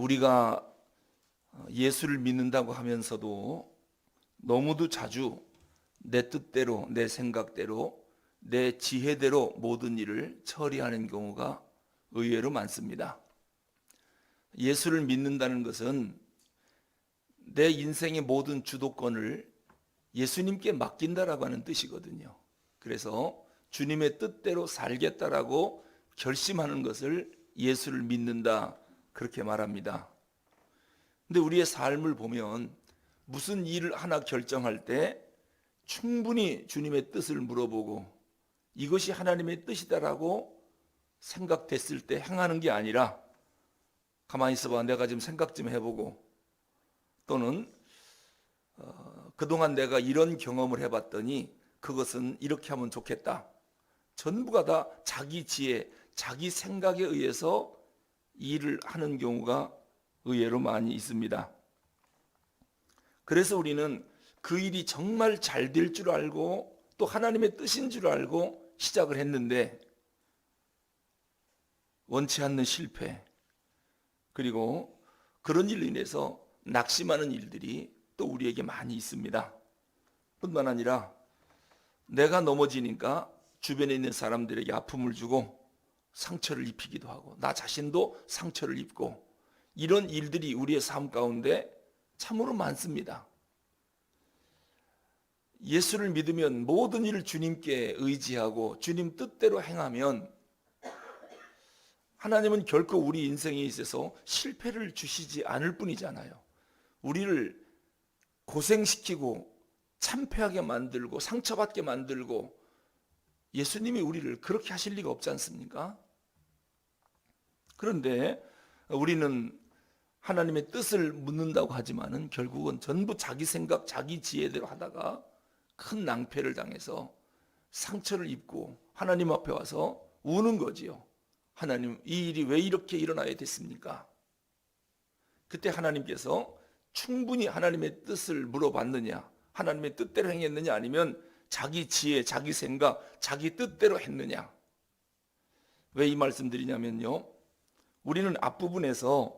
우리가 예수를 믿는다고 하면서도 너무도 자주 내 뜻대로, 내 생각대로, 내 지혜대로 모든 일을 처리하는 경우가 의외로 많습니다. 예수를 믿는다는 것은 내 인생의 모든 주도권을 예수님께 맡긴다라고 하는 뜻이거든요. 그래서 주님의 뜻대로 살겠다라고 결심하는 것을 예수를 믿는다 그렇게 말합니다. 근데 우리의 삶을 보면 무슨 일을 하나 결정할 때 충분히 주님의 뜻을 물어보고 이것이 하나님의 뜻이다라고 생각됐을 때 행하는 게 아니라 가만히 있어봐 내가 좀 생각 좀 해보고 또는 어, 그동안 내가 이런 경험을 해봤더니 그것은 이렇게 하면 좋겠다. 전부가 다 자기 지혜, 자기 생각에 의해서 일을 하는 경우가 의외로 많이 있습니다. 그래서 우리는 그 일이 정말 잘 될 줄 알고 또 하나님의 뜻인 줄 알고 시작을 했는데 원치 않는 실패 그리고 그런 일로 인해서 낙심하는 일들이 또 우리에게 많이 있습니다. 뿐만 아니라 내가 넘어지니까 주변에 있는 사람들에게 아픔을 주고 상처를 입히기도 하고 나 자신도 상처를 입고 이런 일들이 우리의 삶 가운데 참으로 많습니다. 예수를 믿으면 모든 일을 주님께 의지하고 주님 뜻대로 행하면 하나님은 결코 우리 인생에 있어서 실패를 주시지 않을 뿐이잖아요. 우리를 고생시키고 참패하게 만들고 상처받게 만들고 예수님이 우리를 그렇게 하실 리가 없지 않습니까? 그런데 우리는 하나님의 뜻을 묻는다고 하지만은 결국은 전부 자기 생각, 자기 지혜대로 하다가 큰 낭패를 당해서 상처를 입고 하나님 앞에 와서 우는 거지요. 하나님, 이 일이 왜 이렇게 일어나야 됐습니까? 그때 하나님께서 충분히 하나님의 뜻을 물어봤느냐, 하나님의 뜻대로 행했느냐, 아니면 자기 지혜, 자기 생각, 자기 뜻대로 했느냐. 왜 이 말씀 드리냐면요. 우리는 앞부분에서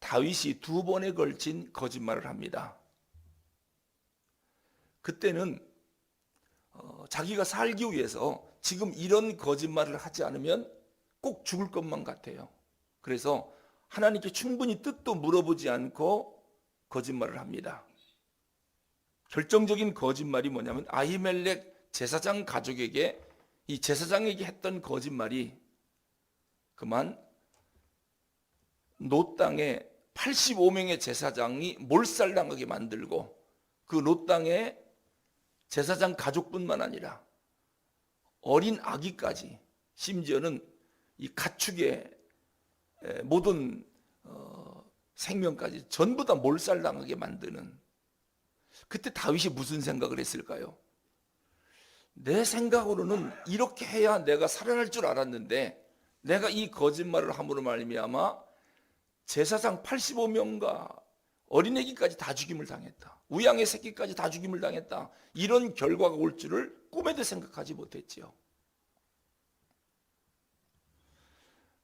다윗이 두 번에 걸친 거짓말을 합니다. 그때는 어, 자기가 살기 위해서 지금 이런 거짓말을 하지 않으면 꼭 죽을 것만 같아요. 그래서 하나님께 충분히 뜻도 물어보지 않고 거짓말을 합니다. 결정적인 거짓말이 뭐냐면 아히멜렉 제사장 가족에게 이 제사장에게 했던 거짓말이 그만 노 땅에 85명의 제사장이 몰살당하게 만들고 그 노 땅에 제사장 가족뿐만 아니라 어린 아기까지 심지어는 이 가축의 모든 어, 생명까지 전부 다 몰살당하게 만드는 그때 다윗이 무슨 생각을 했을까요? 내 생각으로는 이렇게 해야 내가 살아날 줄 알았는데 내가 이 거짓말을 함으로 말미암아 제사장 85명과 어린애기까지 다 죽임을 당했다. 우양의 새끼까지 다 죽임을 당했다. 이런 결과가 올 줄을 꿈에도 생각하지 못했지요.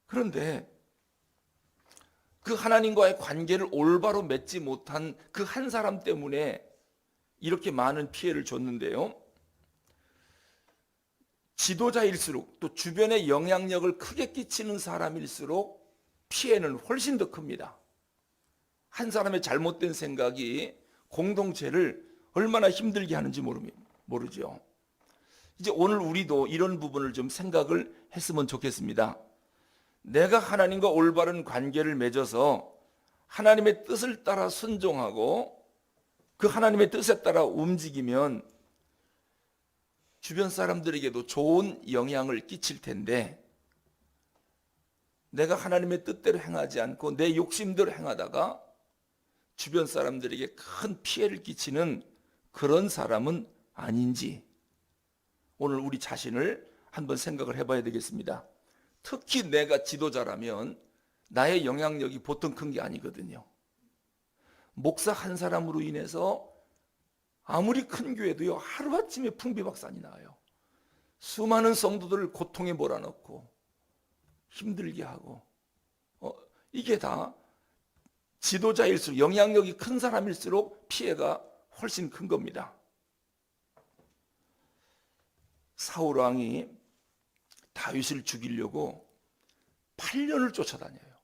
그런데 그 하나님과의 관계를 올바로 맺지 못한 그 한 사람 때문에 이렇게 많은 피해를 줬는데요. 지도자일수록 또 주변에 영향력을 크게 끼치는 사람일수록 피해는 훨씬 더 큽니다. 한 사람의 잘못된 생각이 공동체를 얼마나 힘들게 하는지 모르죠. 이제 오늘 우리도 이런 부분을 좀 생각을 했으면 좋겠습니다. 내가 하나님과 올바른 관계를 맺어서 하나님의 뜻을 따라 순종하고 그 하나님의 뜻에 따라 움직이면 주변 사람들에게도 좋은 영향을 끼칠 텐데 내가 하나님의 뜻대로 행하지 않고 내 욕심대로 행하다가 주변 사람들에게 큰 피해를 끼치는 그런 사람은 아닌지 오늘 우리 자신을 한번 생각을 해봐야 되겠습니다. 특히 내가 지도자라면 나의 영향력이 보통 큰 게 아니거든요. 목사 한 사람으로 인해서 아무리 큰 교회도요 하루아침에 풍비박산이 나요. 수많은 성도들을 고통에 몰아넣고 힘들게 하고 어, 이게 다 지도자일수록 영향력이 큰 사람일수록 피해가 훨씬 큰 겁니다. 사울 왕이 다윗을 죽이려고 8년을 쫓아다녀요.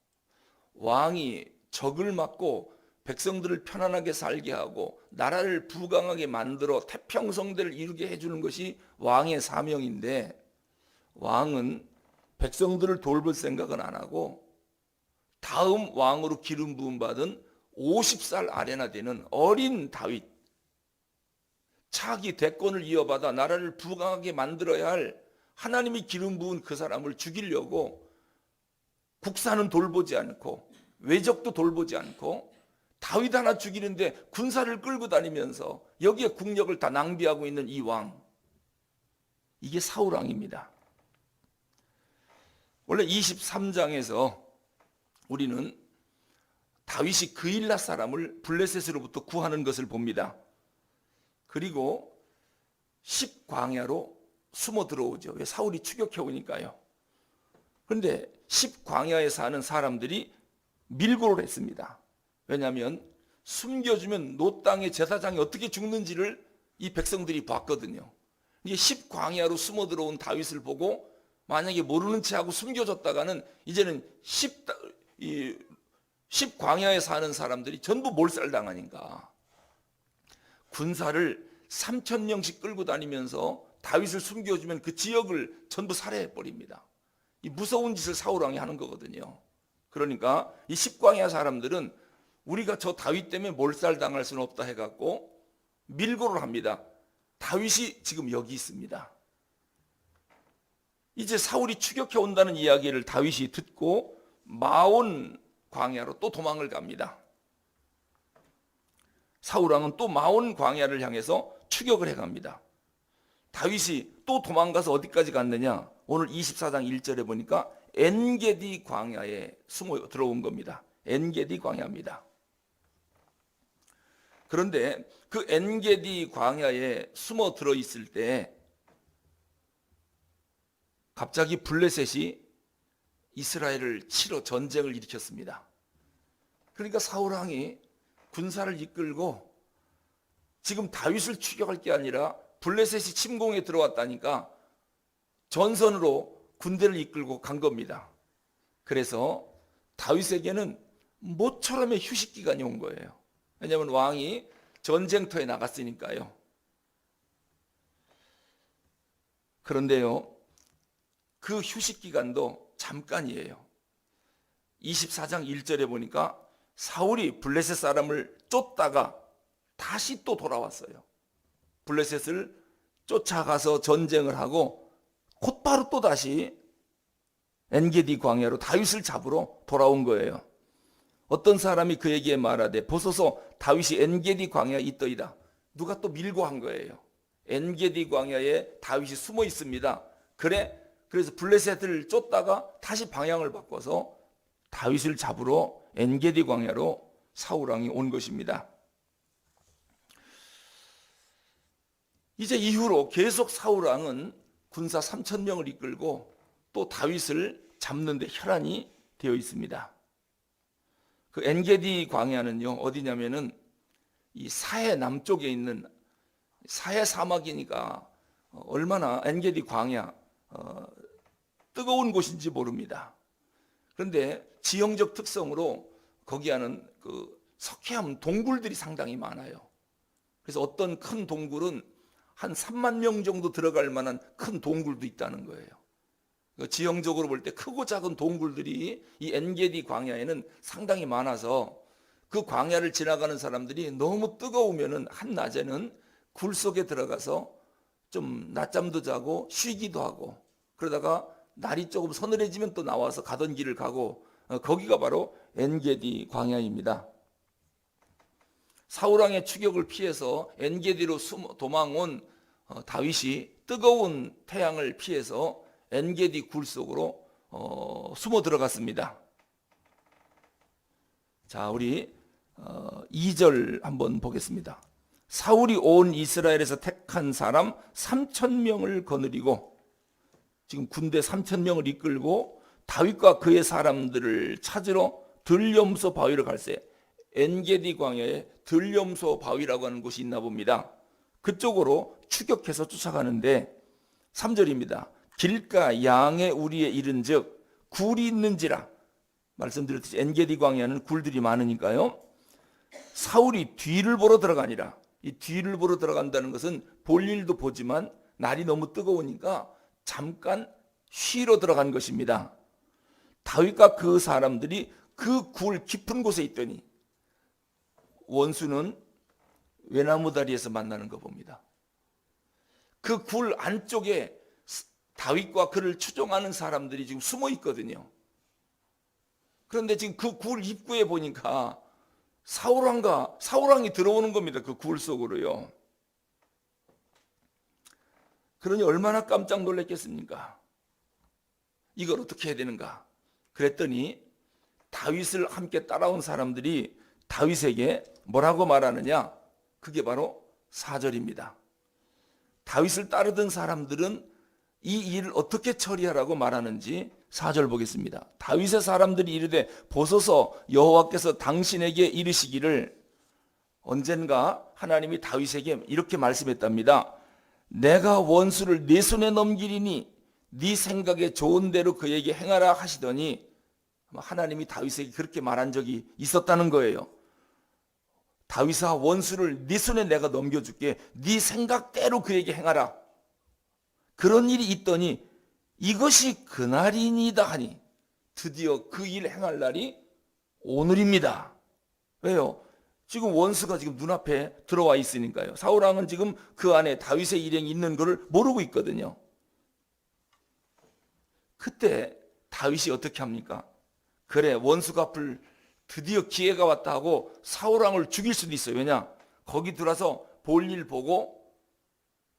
왕이 적을 막고 백성들을 편안하게 살게 하고 나라를 부강하게 만들어 태평성대를 이루게 해주는 것이 왕의 사명인데 왕은 백성들을 돌볼 생각은 안 하고 다음 왕으로 기름 부음 받은 50살 아래나 되는 어린 다윗 차기 대권을 이어받아 나라를 부강하게 만들어야 할 하나님이 기름 부은 그 사람을 죽이려고 국사는 돌보지 않고 외적도 돌보지 않고 다윗 하나 죽이는데 군사를 끌고 다니면서 여기에 국력을 다 낭비하고 있는 이 왕. 이게 사울 왕입니다. 원래 23장에서 우리는 다윗이 그일라 사람을 블레셋으로부터 구하는 것을 봅니다. 그리고 10광야로 숨어 들어오죠. 왜 사울이 추격해 오니까요. 그런데 10광야에 사는 사람들이 밀고를 했습니다. 왜냐하면 숨겨주면 노 땅의 제사장이 어떻게 죽는지를 이 백성들이 봤거든요. 이게 10광야로 숨어 들어온 다윗을 보고 만약에 모르는 채 하고 숨겨졌다가는 이제는 10, 이 10광야에 사는 사람들이 전부 몰살당하니까 군사를 3천 명씩 끌고 다니면서 다윗을 숨겨주면 그 지역을 전부 살해해 버립니다. 이 무서운 짓을 사울 왕이 하는 거거든요. 그러니까 이 10광야 사람들은 우리가 저 다윗 때문에 몰살당할 수는 없다 해갖고 밀고를 합니다. 다윗이 지금 여기 있습니다. 이제 사울이 추격해 온다는 이야기를 다윗이 듣고 마온 광야로 또 도망을 갑니다. 사울 왕은 또 마온 광야를 향해서 추격을 해 갑니다. 다윗이 또 도망가서 어디까지 갔느냐? 오늘 24장 1절에 보니까 엔게디 광야에 숨어 들어온 겁니다. 엔게디 광야입니다. 그런데 그 엔게디 광야에 숨어 들어 있을 때 갑자기 블레셋이 이스라엘을 치러 전쟁을 일으켰습니다. 그러니까 사울 왕이 군사를 이끌고 지금 다윗을 추격할 게 아니라 블레셋이 침공에 들어왔다니까 전선으로 군대를 이끌고 간 겁니다. 그래서 다윗에게는 모처럼의 휴식 기간이 온 거예요. 왜냐하면 왕이 전쟁터에 나갔으니까요. 그런데요, 그 휴식 기간도 잠깐이에요. 24장 1절에 보니까 사울이 블레셋 사람을 쫓다가 다시 또 돌아왔어요. 블레셋을 쫓아가서 전쟁을 하고 곧바로 또 다시 엔게디 광야로 다윗을 잡으러 돌아온 거예요. 어떤 사람이 그에게 말하되 보소서 다윗이 엔게디 광야에 있더이다. 누가 또 밀고 한 거예요. 엔게디 광야에 다윗이 숨어 있습니다. 그래 그래서 블레셋을 쫓다가 다시 방향을 바꿔서 다윗을 잡으러 엔게디 광야로 사울 왕이 온 것입니다. 이제 이후로 계속 사울 왕은 군사 3천 명을 이끌고 또 다윗을 잡는데 혈안이 되어 있습니다. 그 엔게디 광야는요 어디냐면은 이 사해 남쪽에 있는 사해 사막이니까 얼마나 엔게디 광야 어, 뜨거운 곳인지 모릅니다. 그런데 지형적 특성으로 거기에는 그 석회암 동굴들이 상당히 많아요. 그래서 어떤 큰 동굴은 한 3만 명 정도 들어갈 만한 큰 동굴도 있다는 거예요. 그 지형적으로 볼 때 크고 작은 동굴들이 이 엔게디 광야에는 상당히 많아서 그 광야를 지나가는 사람들이 너무 뜨거우면은 한낮에는 굴 속에 들어가서 좀 낮잠도 자고 쉬기도 하고 그러다가 날이 조금 서늘해지면 또 나와서 가던 길을 가고 어, 거기가 바로 엔게디 광야입니다. 사울왕의 추격을 피해서 엔게디로 도망온 어, 다윗이 뜨거운 태양을 피해서 엔게디 굴 속으로 어, 숨어 들어갔습니다. 자, 우리 2절 한번 보겠습니다. 사울이 온 이스라엘에서 택한 사람 3천 명을 거느리고 지금 군대 3천 명을 이끌고 다윗과 그의 사람들을 찾으러 들염소 바위를 갈새 엔게디 광야에 들염소 바위라고 하는 곳이 있나 봅니다. 그쪽으로 추격해서 쫓아가는데 3절입니다. 길가 양의 우리에 이른즉 굴이 있는지라 말씀드렸듯이 엔게디 광야는 굴들이 많으니까요. 사울이 뒤를 보러 들어가니라. 이 뒤를 보러 들어간다는 것은 볼 일도 보지만 날이 너무 뜨거우니까 잠깐 쉬러 들어간 것입니다. 다윗과 그 사람들이 그 굴 깊은 곳에 있더니 원수는 외나무 다리에서 만나는 거 봅니다. 그 굴 안쪽에 다윗과 그를 추종하는 사람들이 지금 숨어 있거든요. 그런데 지금 그 굴 입구에 보니까 사울왕과 사울왕이 들어오는 겁니다. 그 굴 속으로요. 그러니 얼마나 깜짝 놀랐겠습니까? 이걸 어떻게 해야 되는가? 그랬더니 다윗을 함께 따라온 사람들이 다윗에게 뭐라고 말하느냐? 그게 바로 사절입니다. 다윗을 따르던 사람들은 이 일을 어떻게 처리하라고 말하는지 사절 보겠습니다. 다윗의 사람들이 이르되 보소서 여호와께서 당신에게 이르시기를 언젠가 하나님이 다윗에게 이렇게 말씀했답니다. 내가 원수를 네 손에 넘기리니 네 생각에 좋은 대로 그에게 행하라 하시더니 하나님이 다윗에게 그렇게 말한 적이 있었다는 거예요. 다윗아 원수를 네 손에 내가 넘겨줄게. 네 생각대로 그에게 행하라. 그런 일이 있더니 이것이 그날이니다 하니 드디어 그 일 행할 날이 오늘입니다. 왜요? 지금 원수가 지금 눈앞에 들어와 있으니까요. 사울왕은 지금 그 안에 다윗의 일행이 있는 것을 모르고 있거든요. 그때 다윗이 어떻게 합니까? 그래 원수 갚을 드디어 기회가 왔다 하고 사울왕을 죽일 수도 있어요. 왜냐? 거기 들어서 볼 일 보고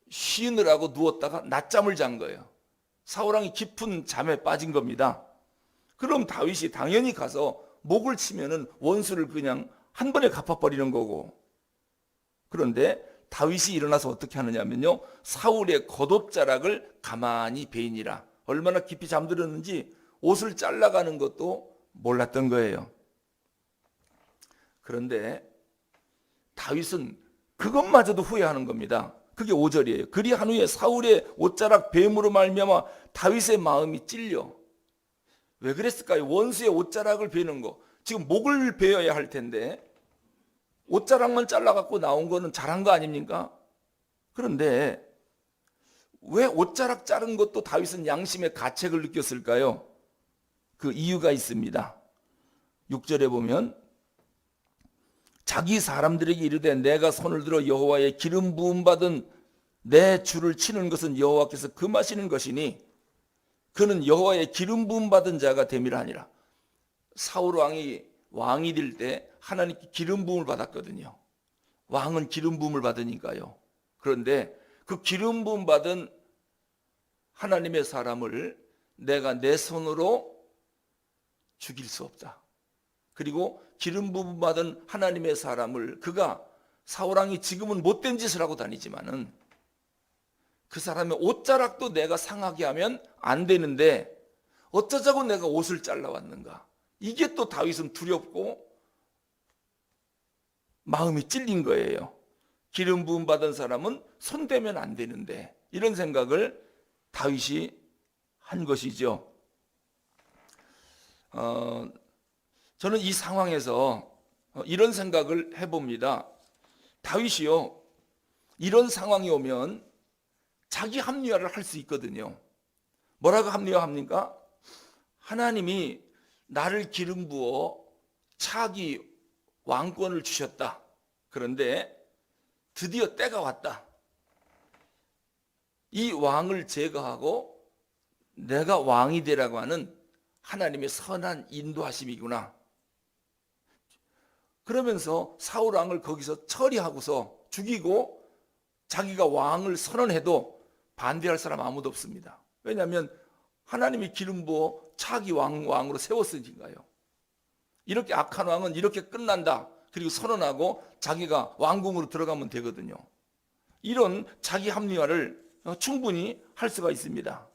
쉬느라고 누웠다가 낮잠을 잔 거예요. 사울왕이 깊은 잠에 빠진 겁니다. 그럼 다윗이 당연히 가서 목을 치면은 원수를 그냥 한 번에 갚아버리는 거고. 그런데 다윗이 일어나서 어떻게 하느냐면요. 사울의 겉옷자락을 가만히 베이니라. 얼마나 깊이 잠들었는지 옷을 잘라가는 것도 몰랐던 거예요. 그런데 다윗은 그것마저도 후회하는 겁니다. 그게 5절이에요. 그리 한 후에 사울의 옷자락 뱀으로 말미암아 다윗의 마음이 찔려. 왜 그랬을까요? 원수의 옷자락을 베는 거. 지금 목을 베어야 할 텐데 옷자락만 잘라갖고 나온 거는 잘한 거 아닙니까? 그런데 왜 옷자락 자른 것도 다윗은 양심의 가책을 느꼈을까요? 그 이유가 있습니다. 6절에 보면 자기 사람들에게 이르되 내가 손을 들어 여호와의 기름 부음 받은 내 주를 치는 것은 여호와께서 금하시는 것이니 그는 여호와의 기름 부음 받은 자가 됨이라 하니라. 사울 왕이 왕이 될 때 하나님께 기름 부음을 받았거든요. 왕은 기름 부음을 받으니까요. 그런데 그 기름 부음 받은 하나님의 사람을 내가 내 손으로 죽일 수 없다. 그리고 기름 부음 받은 하나님의 사람을 그가 사울왕이 지금은 못된 짓을 하고 다니지만은 그 사람의 옷자락도 내가 상하게 하면 안 되는데 어쩌자고 내가 옷을 잘라왔는가? 이게 또 다윗은 두렵고 마음이 찔린 거예요. 기름 부음 받은 사람은 손대면 안 되는데 이런 생각을 다윗이 한 것이죠. 어, 저는 이 상황에서 이런 생각을 해봅니다. 다윗이요, 이런 상황이 오면 자기 합리화를 할 수 있거든요. 뭐라고 합리화합니까? 하나님이 나를 기름 부어 차기 왕권을 주셨다. 그런데 드디어 때가 왔다. 이 왕을 제거하고 내가 왕이 되라고 하는 하나님의 선한 인도하심이구나. 그러면서 사울 왕을 거기서 처리하고서 죽이고 자기가 왕을 선언해도 반대할 사람 아무도 없습니다. 왜냐하면 하나님이 기름 부어 차기 왕, 왕으로 세웠으니까요. 이렇게 악한 왕은 이렇게 끝난다. 그리고 선언하고 자기가 왕궁으로 들어가면 되거든요. 이런 자기 합리화를 충분히 할 수가 있습니다.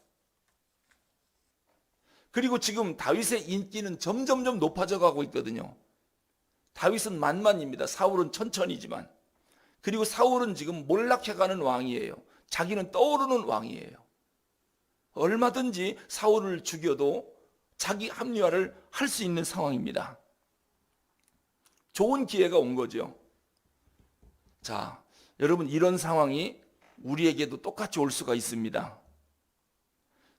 그리고 지금 다윗의 인기는 점점점 높아져 가고 있거든요. 다윗은 만만입니다. 사울은 천천히지만. 그리고 사울은 지금 몰락해가는 왕이에요. 자기는 떠오르는 왕이에요. 얼마든지 사울을 죽여도 자기 합리화를 할 수 있는 상황입니다. 좋은 기회가 온 거죠. 자, 여러분 이런 상황이 우리에게도 똑같이 올 수가 있습니다.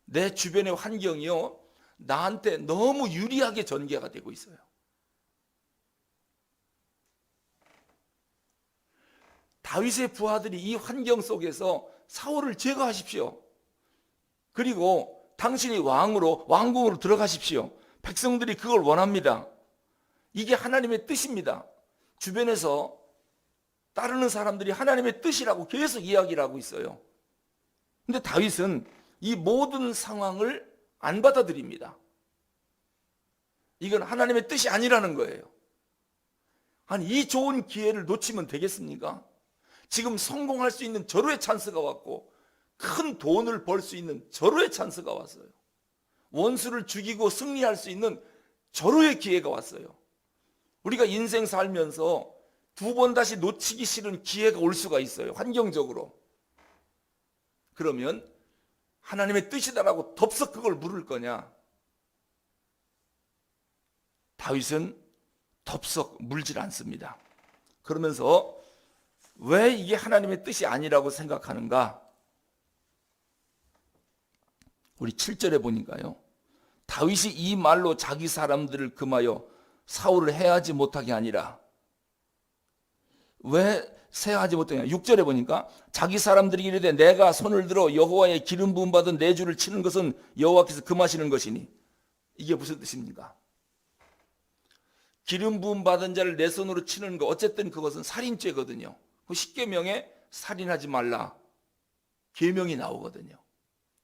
내 주변의 환경이요. 나한테 너무 유리하게 전개가 되고 있어요. 다윗의 부하들이 이 환경 속에서 사울을 제거하십시오. 그리고 당신이 왕으로 왕궁으로 들어가십시오. 백성들이 그걸 원합니다. 이게 하나님의 뜻입니다. 주변에서 따르는 사람들이 하나님의 뜻이라고 계속 이야기를 하고 있어요. 근데 다윗은 이 모든 상황을 안 받아들입니다. 이건 하나님의 뜻이 아니라는 거예요. 아니, 이 좋은 기회를 놓치면 되겠습니까? 지금 성공할 수 있는 절호의 찬스가 왔고, 큰 돈을 벌 수 있는 절호의 찬스가 왔어요. 원수를 죽이고 승리할 수 있는 절호의 기회가 왔어요. 우리가 인생 살면서 두 번 다시 놓치기 싫은 기회가 올 수가 있어요. 환경적으로. 그러면 하나님의 뜻이다라고 덥석 그걸 물을 거냐? 다윗은 덥석 물질 않습니다. 그러면서 왜 이게 하나님의 뜻이 아니라고 생각하는가? 우리 7절에 보니까요. 다윗이 이 말로 자기 사람들을 금하여 사울을 해하지 못하게 아니라 왜 세하지 못하냐? 6절에 보니까 자기 사람들이 이르되 내가 손을 들어 여호와의 기름 부음 받은 내 주를 치는 것은 여호와께서 금하시는 것이니 이게 무슨 뜻입니까? 기름 부음 받은 자를 내 손으로 치는 거 어쨌든 그것은 살인죄거든요. 그 십계명에 살인하지 말라 계명이 나오거든요.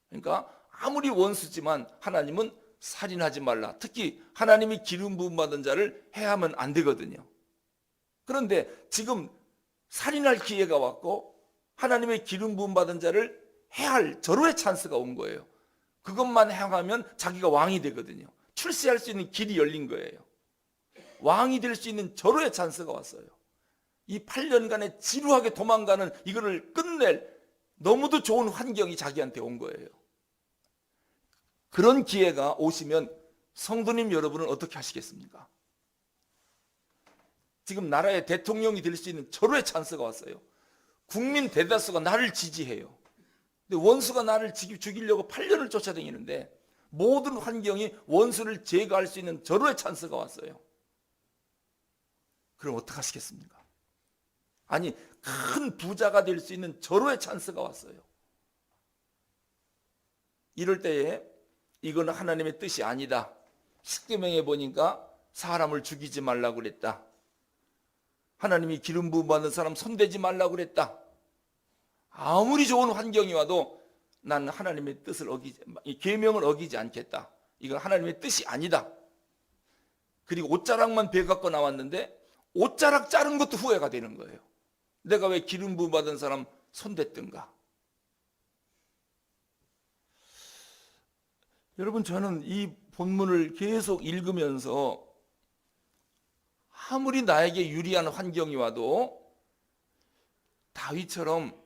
그러니까 아무리 원수지만 하나님은 살인하지 말라. 특히 하나님이 기름 부음 받은 자를 해하면 안 되거든요. 그런데 지금 살인할 기회가 왔고 하나님의 기름 부음 받은 자를 해할 절호의 찬스가 온 거예요. 그것만 행하면 자기가 왕이 되거든요. 출세할 수 있는 길이 열린 거예요. 왕이 될 수 있는 절호의 찬스가 왔어요. 이 8년간의 지루하게 도망가는 이거를 끝낼 너무도 좋은 환경이 자기한테 온 거예요. 그런 기회가 오시면 성도님 여러분은 어떻게 하시겠습니까? 지금 나라의 대통령이 될 수 있는 절호의 찬스가 왔어요. 국민 대다수가 나를 지지해요. 근데 원수가 나를 죽이려고 8년을 쫓아다니는데 모든 환경이 원수를 제거할 수 있는 절호의 찬스가 왔어요. 그럼 어떻게 하시겠습니까? 아니, 큰 부자가 될 수 있는 절호의 찬스가 왔어요. 이럴 때에 이거는 하나님의 뜻이 아니다. 십계명에 보니까 사람을 죽이지 말라고 그랬다. 하나님이 기름 부음 받는 사람 손대지 말라고 그랬다. 아무리 좋은 환경이 와도 난 하나님의 뜻을 어기지 이 계명을 어기지 않겠다. 이건 하나님의 뜻이 아니다. 그리고 옷자락만 배 갖고 나왔는데 옷자락 자른 것도 후회가 되는 거예요. 내가 왜 기름 부음 받은 사람 손댔던가? 여러분 저는 이 본문을 계속 읽으면서 아무리 나에게 유리한 환경이 와도 다윗처럼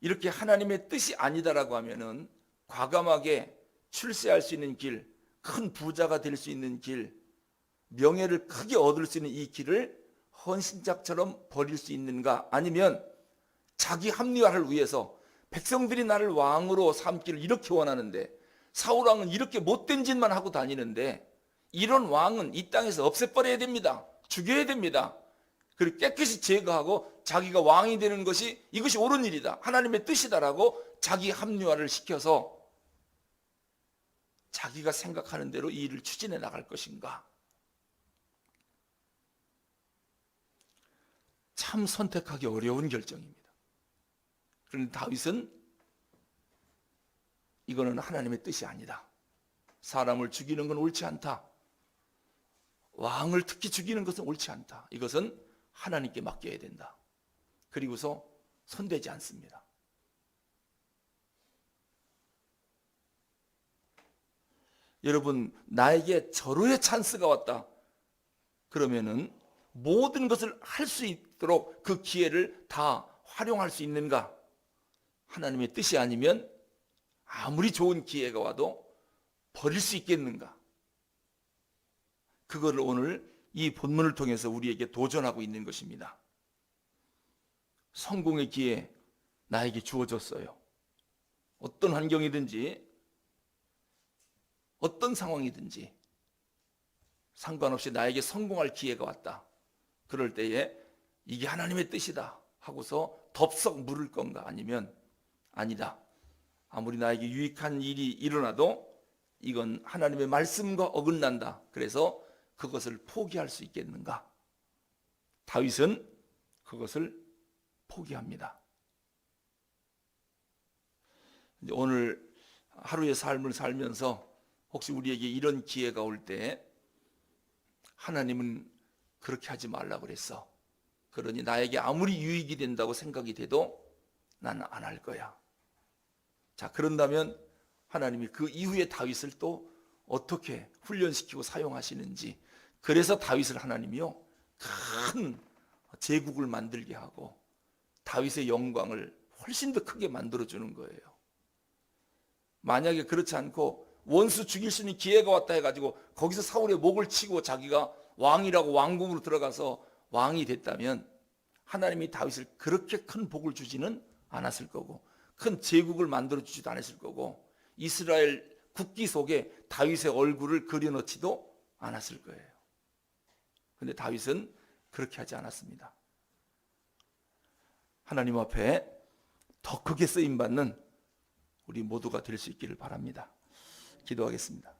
이렇게 하나님의 뜻이 아니다라고 하면은 과감하게 출세할 수 있는 길, 큰 부자가 될 수 있는 길, 명예를 크게 얻을 수 있는 이 길을 헌신작처럼 버릴 수 있는가? 아니면 자기 합리화를 위해서 백성들이 나를 왕으로 삼기를 이렇게 원하는데 사울 왕은 이렇게 못된 짓만 하고 다니는데 이런 왕은 이 땅에서 없애버려야 됩니다. 죽여야 됩니다. 그리고 깨끗이 제거하고 자기가 왕이 되는 것이 이것이 옳은 일이다. 하나님의 뜻이다라고 자기 합리화를 시켜서 자기가 생각하는 대로 이 일을 추진해 나갈 것인가? 참 선택하기 어려운 결정입니다. 그런데 다윗은 이거는 하나님의 뜻이 아니다. 사람을 죽이는 건 옳지 않다. 왕을 특히 죽이는 것은 옳지 않다. 이것은 하나님께 맡겨야 된다. 그리고서 손대지 않습니다. 여러분, 나에게 절호의 찬스가 왔다. 그러면은 모든 것을 할 수 있도록 그 기회를 다 활용할 수 있는가? 하나님의 뜻이 아니면 아무리 좋은 기회가 와도 버릴 수 있겠는가? 그거를 오늘 이 본문을 통해서 우리에게 도전하고 있는 것입니다. 성공의 기회 나에게 주어졌어요. 어떤 환경이든지 어떤 상황이든지 상관없이 나에게 성공할 기회가 왔다. 그럴 때에 이게 하나님의 뜻이다 하고서 덥석 물을 건가 아니면 아니다. 아무리 나에게 유익한 일이 일어나도 이건 하나님의 말씀과 어긋난다. 그래서 그것을 포기할 수 있겠는가? 다윗은 그것을 포기합니다. 오늘 하루의 삶을 살면서 혹시 우리에게 이런 기회가 올 때 하나님은 그렇게 하지 말라 그랬어. 그러니 나에게 아무리 유익이 된다고 생각이 돼도 나는 안할 거야. 자, 그런다면 하나님이 그 이후에 다윗을 또 어떻게 훈련시키고 사용하시는지 그래서 다윗을 하나님이요 큰 제국을 만들게 하고 다윗의 영광을 훨씬 더 크게 만들어 주는 거예요. 만약에 그렇지 않고 원수 죽일 수 있는 기회가 왔다 해가지고 거기서 사울의 목을 치고 자기가 왕이라고 왕궁으로 들어가서 왕이 됐다면 하나님이 다윗을 그렇게 큰 복을 주지는 않았을 거고 큰 제국을 만들어 주지도 않았을 거고 이스라엘 국기 속에 다윗의 얼굴을 그려놓지도 않았을 거예요. 근데 다윗은 그렇게 하지 않았습니다. 하나님 앞에 더 크게 쓰임 받는 우리 모두가 될 수 있기를 바랍니다. 기도하겠습니다.